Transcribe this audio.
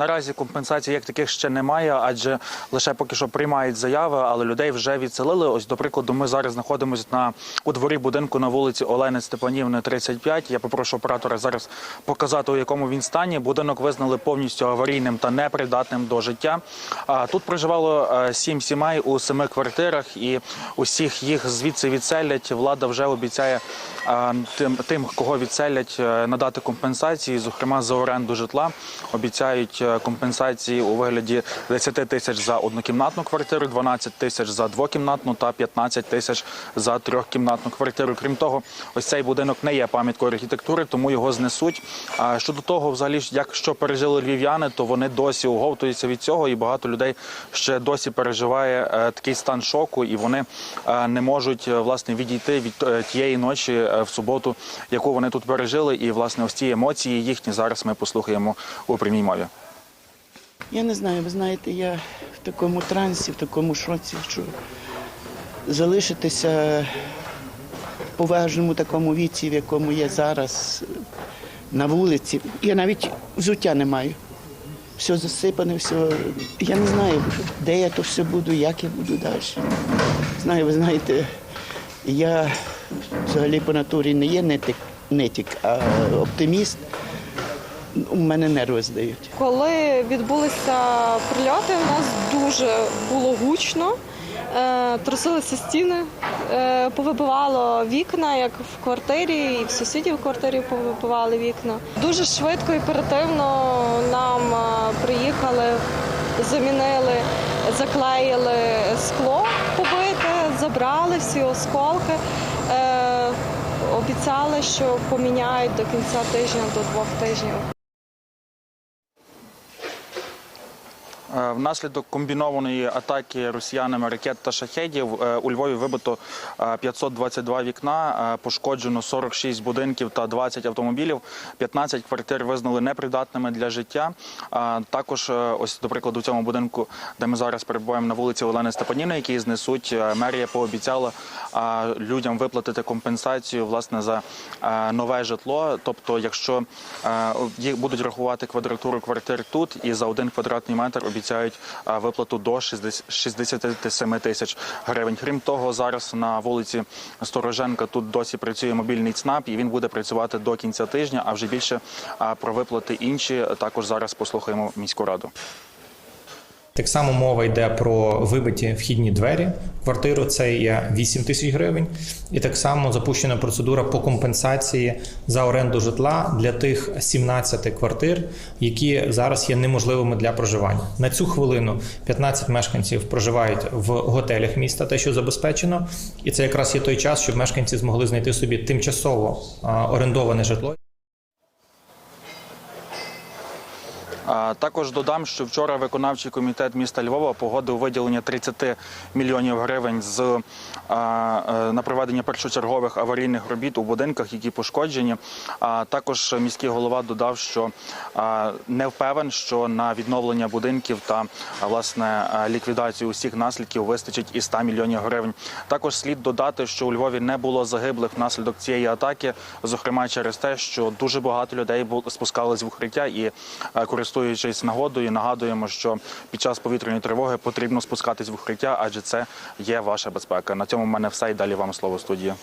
наразі компенсацій як таких ще немає, адже лише поки що приймають заяви, але людей вже відселили. Ось, до прикладу, ми зараз знаходимося на у дворі будинку на вулиці Олени Степанівни, 35. Я попрошу оператора зараз показати, у якому він стані. Будинок визнали повністю аварійним та непридатним до життя. А тут проживало е, сім сімей у семи квартирах, і усіх їх звідси відселять. Влада вже обіцяє е, тим, тим, кого відселять, е, надати компенсації, зокрема за оренду житла. Обіцяють компенсації у вигляді 10 тисяч за однокімнатну квартиру, 12 тисяч за двокімнатну та 15 тисяч за трьохкімнатну квартиру. Крім того, ось цей будинок не є пам'яткою архітектури, тому його знесуть. А щодо того, взагалі, ж, як що пережили львів'яни, то вони досі оговтуються від цього, і багато людей ще досі переживає е, такий стан шоку, і вони е, не можуть е, власне відійти від тієї ночі в суботу, яку вони тут пережили. І власне ось ці емоції їхні зараз ми послухаємо у прямій мові. Я не знаю, ви знаєте, я в такому трансі, в такому шоці, що залишитися в поважному такому віці, в якому є зараз на вулиці. Я навіть взуття не маю. Все засипане, все. Я не знаю, де я то все буду, як я буду далі. Знаю, ви знаєте, я взагалі по натурі не є нетик, нетік, а оптиміст. У мене нерви здають. Коли відбулися прильоти, у нас дуже було гучно, е, трусилися стіни, е, повибивало вікна, як в квартирі, і в сусідів в квартирі повибивали вікна. Дуже швидко і оперативно нам е, приїхали, замінили, заклеїли скло побите, забрали всі осколки. Обіцяли, що поміняють до кінця тижня, до двох тижнів. Внаслідок комбінованої атаки росіянами ракет та шахедів е, у Львові вибито е, 522 вікна, е, пошкоджено 46 будинків та 20 автомобілів. 15 квартир визнали непридатними для життя. Також, е, ось до прикладу, в цьому будинку, де ми зараз перебуваємо на вулиці Олени Степанівни, який знесуть, е, мерія пообіцяла е, людям виплатити компенсацію власне за е, нове житло. Тобто, якщо е, їх будуть рахувати квадратуру квартир тут і за один квадратний метр обіцяють е, виплату до 60 67 тисяч гривень. Крім того, зараз на вулиці Стороженка тут досі працює мобільний ЦНАП, і він буде працювати до кінця тижня. А вже більше е, про виплати інші також зараз послухаємо міську раду. Так само мова йде про вибиті вхідні двері квартиру, це є 8 тисяч гривень. І так само запущена процедура по компенсації за оренду житла для тих 17 квартир, які зараз є неможливими для проживання. На цю хвилину 15 мешканців проживають в готелях міста, те, що забезпечено, і це якраз є той час, щоб мешканці змогли знайти собі тимчасово орендоване житло. А, Також додам, що вчора виконавчий комітет міста Львова погодив виділення 30 мільйонів гривень з е, на проведення першочергових аварійних робіт у будинках, які пошкоджені. А також міський голова додав, що не впевнен, що на відновлення будинків та власне ліквідацію усіх наслідків вистачить і 100 мільйонів гривень. Також слід додати, що у Львові не було загиблих внаслідок цієї атаки, зокрема через те, що дуже багато людей спускались в укриття і е, користуючись нагодою, нагадуємо, що під час повітряної тривоги потрібно спускатись в укриття, адже це є ваша безпека. На цьому в мене все і далі вам слово студії.